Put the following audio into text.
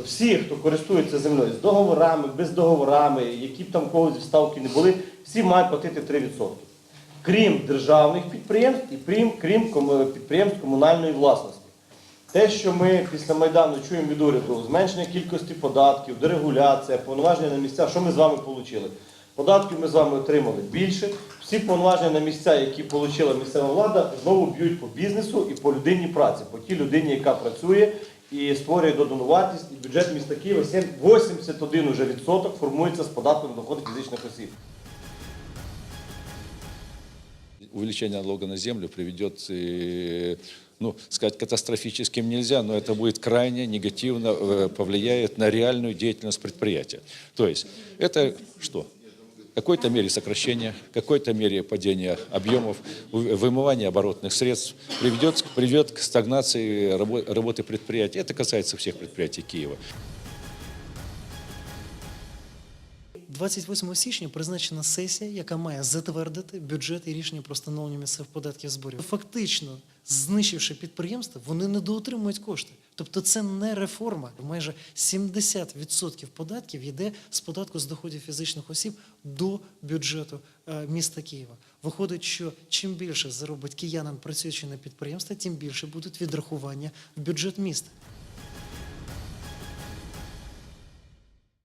що всі, хто користується землею з договорами, без договорами, які б там когось ставки не були, всі мають платити 3%. Крім державних підприємств і крім, крім підприємств комунальної власності. Те, що ми після Майдану чуємо від уряду, зменшення кількості податків, дерегуляція, повноваження на місця, що ми з вами отримали? Податків ми з вами отримали більше. Всі повноваження на місця, які отримала місцева влада, знову б'ють по бізнесу і по людині праці, по тій людині, яка працює і створює додану вартість. І бюджет міста Києва 7 81 уже відсоток формується з податку на доходи фізичних осіб. увеличение налога на землю приведет, э, ну, сказать катастрофическим нельзя, но это будет крайне негативно э, повлияет на реальную деятельность предприятия. То есть это что? В какой-то мере сокращение, в какой-то мере падение объемов, вы- вымывание оборотных средств приведет, приведет к стагнации рабо- работы предприятий. Это касается всех предприятий Киева. 28 січня призначена сесія, яка має затвердити бюджет і рішення про встановлення місцевих податків зборів. Фактично, знищивши підприємства, вони недоотримують кошти. Тобто це не реформа. Майже 70% податків йде з податку з доходів фізичних осіб до бюджету е, міста Києва. Виходить, що чим більше заробить киянин, працюючи на підприємстві, тим більше будуть відрахування в бюджет міста.